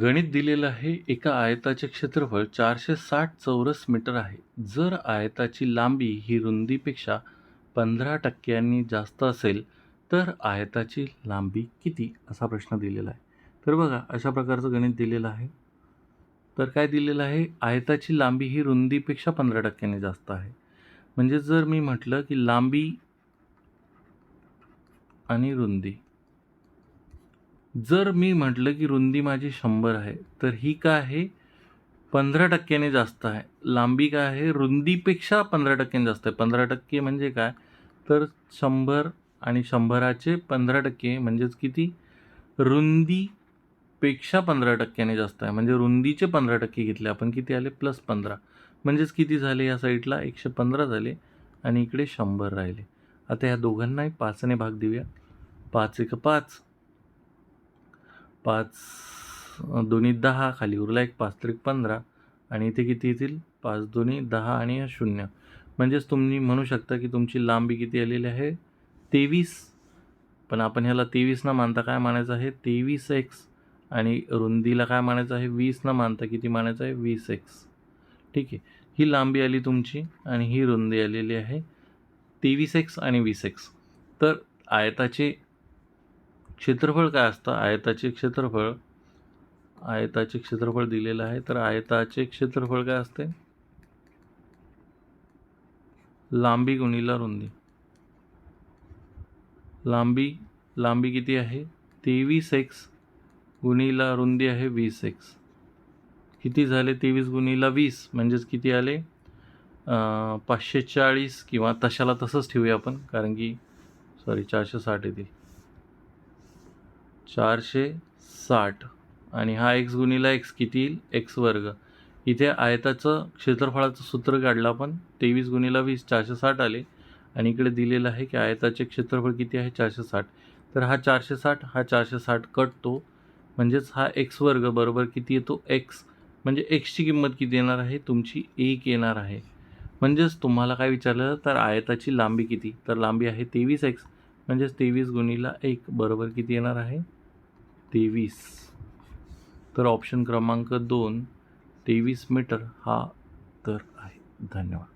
गणित दिलेलं आहे एका आयताचे क्षेत्रफळ चारशे साठ चौरस मीटर आहे. जर आयताची लांबी ही रुंदीपेक्षा पंधरा टक्क्यांनी जास्त असेल तर आयताची लांबी किती? असा प्रश्न दिलेला आहे. तर बघा अशा प्रकारचं गणित दिलेलं आहे. तर काय दिलेलं आहे? आयताची लांबी ही रुंदीपेक्षा पंधरा टक्क्यांनी जास्त आहे. म्हणजे जर मी म्हटलं की लांबी आणि रुंदी जर मी म्हटलं की रुंदी माझी शंभर आहे तर ही काय आहे? पंधरा टक्क्याने जास्त आहे. लांबी काय आहे? रुंदीपेक्षा पंधरा टक्क्याने जास्त आहे. पंधरा टक्के म्हणजे काय? तर शंभर आणि शंभराचे पंधरा टक्के म्हणजेच किती? रुंदीपेक्षा पंधरा टक्क्याने जास्त आहे. म्हणजे रुंदीचे पंधरा टक्के घेतले आपण किती आले? प्लस पंधरा. म्हणजेच किती झाले या साईडला? एकशे पंधरा झाले आणि इकडे शंभर राहिले. आता ह्या दोघांनाही पाचने भाग देऊया. पाच एक पाच. पाच दोन्ही दहा खाली उरला एक पाच त्रिक पंधरा. आणि इथे किती येतील? पाच दोन्ही दहा आणि शून्य. म्हणजेच तुम्ही म्हणू शकता की तुमची लांबी किती आलेली आहे? तेवीस. पण आपण ह्याला तेवीस न मानता काय मानायचं आहे? तेवीस एक्स. आणि रुंदीला काय मानायचं आहे? वीस न मानता किती मानायचं आहे? वीस एक्स. ठीक आहे. ही लांबी आली तुमची आणि ही रुंदी आलेली आहे. तेवीस एक्स आणि वीस एक्स. तर आयताचे क्षेत्रफळ काय असतं? आयताचे क्षेत्रफळ आयताचे क्षेत्रफळ दिलेलं आहे तर आयताचे क्षेत्रफळ काय असते? लांबी गुणीला रुंदी. लांबी लांबी किती आहे? तेवीस एक्स गुणीला रुंदी आहे वीस एक्स. किती झाले? तेवीस गुणीला वीस म्हणजेच किती आले? पाचशे चाळीस किंवा तशाला तसंच ठेवूया आपण कारण की सॉरी चारशे साठ येतील चारशे साठ. आणि हा एक्स गुणीला एक्स किती येईल? एक्स वर्ग. इथे आयताचं क्षेत्रफळाचं सूत्र काढलं आपण. तेवीस गुणिला वीस चारशे साठ आले. आणि इकडे दिलेलं आहे की आयताचे क्षेत्रफळ किती आहे? चारशे साठ. तर हा चारशे साठ हा चारशे साठ कटतो. म्हणजेच हा एक्स वर्ग बरोबर किती येतो? एक्स. म्हणजे एक्सची किंमत किती येणार आहे? तुमची एक येणार आहे. म्हणजेच तुम्हाला काय विचारलं तर आयताची लांबी किती? तर लांबी आहे तेवीस एक्स. म्हणजेच तेवीस गुणीला एक बरोबर किती येणार आहे? तेवीस. तर ऑप्शन क्रमांक दोन तेवीस मीटर हा तर आहे. धन्यवाद.